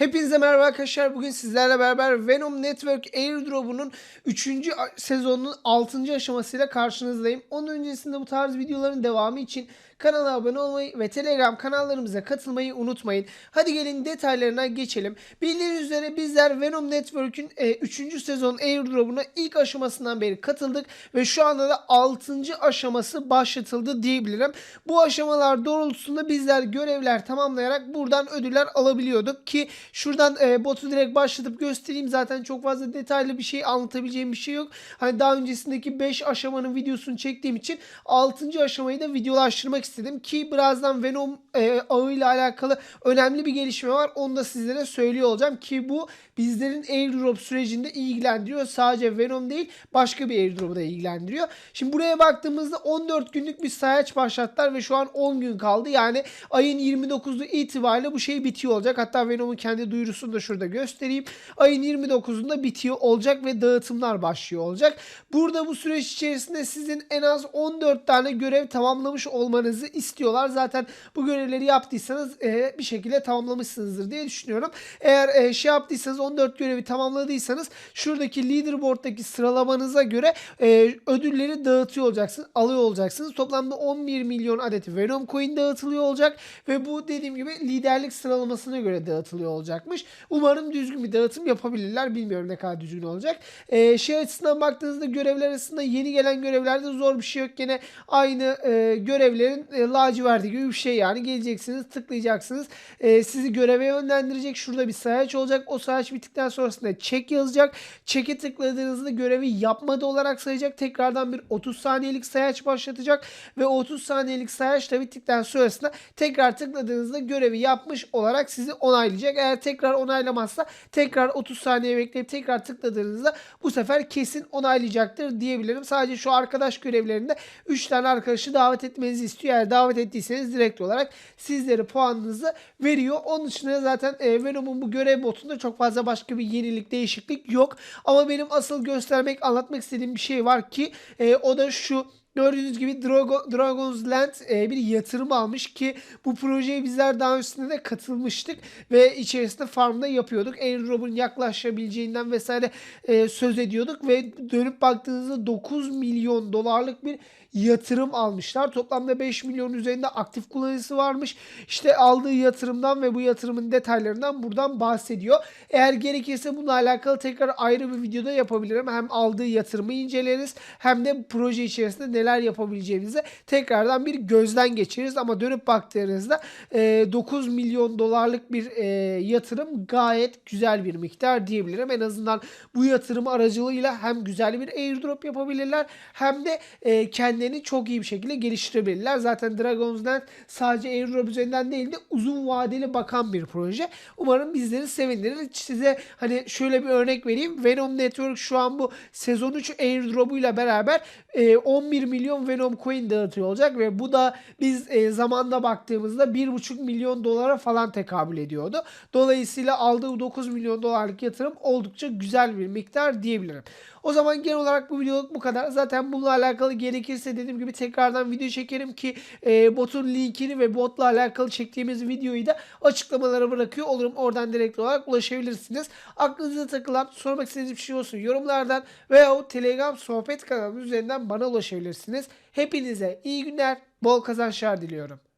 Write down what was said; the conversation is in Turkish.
Hepinize merhaba arkadaşlar. Bugün sizlerle beraber Venom Network Airdrop'unun 3. sezonunun 6. aşamasıyla karşınızdayım. Onun öncesinde bu tarz videoların devamı için kanala abone olmayı ve Telegram kanallarımıza katılmayı unutmayın. Hadi gelin detaylarına geçelim. Bildiğiniz üzere bizler Venom Network'ün 3. sezon Airdrop'una ilk aşamasından beri katıldık ve şu anda da 6. aşaması başlatıldı diyebilirim. Bu aşamalar doğrultusunda bizler görevler tamamlayarak buradan ödüller alabiliyorduk ki şuradan e, botu direkt başlatıp göstereyim. Zaten çok fazla detaylı bir şey anlatabileceğim bir şey yok. Hani daha öncesindeki 5 aşamanın videosunu çektiğim için 6. aşamayı da videolaştırmak istedim ki birazdan Venom e, ağıyla alakalı önemli bir gelişme var. Onu da sizlere söylüyor olacağım ki bu bizlerin airdrop sürecinde ilgilendiriyor. Sadece Venom değil başka bir airdrop'u da ilgilendiriyor. Şimdi buraya baktığımızda 14 günlük bir sayaç başlattılar ve şu an 10 gün kaldı. Yani ayın 29'u itibariyle bu şey bitiyor olacak. Hatta Venom'un kendi duyurusunu da şurada göstereyim. Ayın 29'unda bitiyor olacak ve dağıtımlar başlıyor olacak. Burada bu süreç içerisinde sizin en az 14 tane görev tamamlamış olmanızı istiyorlar. Zaten bu görevleri yaptıysanız e, bir şekilde tamamlamışsınızdır diye düşünüyorum. Eğer e, şey yaptıysanız 14 görevi tamamladıysanız şuradaki leaderboard'daki sıralamanıza göre e, ödülleri dağıtıyor olacaksınız, alıyor olacaksınız. Toplamda 11 milyon adet Venom coin dağıtılıyor olacak ve bu dediğim gibi liderlik sıralamasına göre dağıtılıyor olacakmış. Umarım düzgün bir dağıtım yapabilirler. Bilmiyorum ne kadar düzgün olacak. E, şey açısından baktığınızda görevler arasında yeni gelen görevlerde zor bir şey yok. Gene aynı e, görevlerin e, laciverti gibi bir şey yani. Geleceksiniz, tıklayacaksınız. E, sizi göreve yönlendirecek. Şurada bir sayaç olacak. O sayaç bittikten sonrasında çek yazacak. Çeke tıkladığınızda görevi yapmadı olarak sayacak. Tekrardan bir 30 saniyelik sayaç başlatacak ve 30 saniyelik sayaç da bittikten sonrasında tekrar tıkladığınızda görevi yapmış olarak sizi onaylayacak. Eğer tekrar onaylamazsa tekrar 30 saniye bekleyip tekrar tıkladığınızda bu sefer kesin onaylayacaktır diyebilirim. Sadece şu arkadaş görevlerinde 3 tane arkadaşı davet etmenizi istiyor. Eğer davet ettiyseniz direkt olarak sizlere puanınızı veriyor. Onun dışında zaten e, Venom'un bu görev botunda çok fazla başka bir yenilik, değişiklik yok. Ama benim asıl göstermek, anlatmak istediğim bir şey var ki e, o da şu Gördüğünüz gibi Drago, Dragon's Land e, bir yatırım almış ki bu projeye bizler daha öncesinde de katılmıştık ve içerisinde farmda yapıyorduk. Airdrop'un yaklaşabileceğinden vesaire e, söz ediyorduk ve dönüp baktığınızda 9 milyon dolarlık bir yatırım almışlar. Toplamda 5 milyon üzerinde aktif kullanıcısı varmış. İşte aldığı yatırımdan ve bu yatırımın detaylarından buradan bahsediyor. Eğer gerekirse bununla alakalı tekrar ayrı bir videoda yapabilirim. Hem aldığı yatırımı inceleriz hem de proje içerisinde neler yapabileceğimizi tekrardan bir gözden geçiririz. Ama dönüp baktığınızda e, 9 milyon dolarlık bir e, yatırım gayet güzel bir miktar diyebilirim. En azından bu yatırım aracılığıyla hem güzel bir airdrop yapabilirler hem de e, kendilerini çok iyi bir şekilde geliştirebilirler. Zaten Dragons'dan sadece airdrop üzerinden değil de uzun vadeli bakan bir proje. Umarım bizleri sevindirir. Size hani şöyle bir örnek vereyim. Venom Network şu an bu sezon 3 airdrop'uyla beraber e, 11 milyon Venom coin dağıtıyor olacak ve bu da biz e, zamanda baktığımızda 1,5 milyon dolara falan tekabül ediyordu. Dolayısıyla aldığı 9 milyon dolarlık yatırım oldukça güzel bir miktar diyebilirim. O zaman genel olarak bu videoluk bu kadar. Zaten bununla alakalı gerekirse dediğim gibi tekrardan video çekerim ki e, botun linkini ve botla alakalı çektiğimiz videoyu da açıklamalara bırakıyor olurum. Oradan direkt olarak ulaşabilirsiniz. Aklınıza takılan sormak istediğiniz bir şey olsun yorumlardan veya Telegram sohbet kanalımız üzerinden bana ulaşabilirsiniz. Hepinize iyi günler, bol kazançlar diliyorum.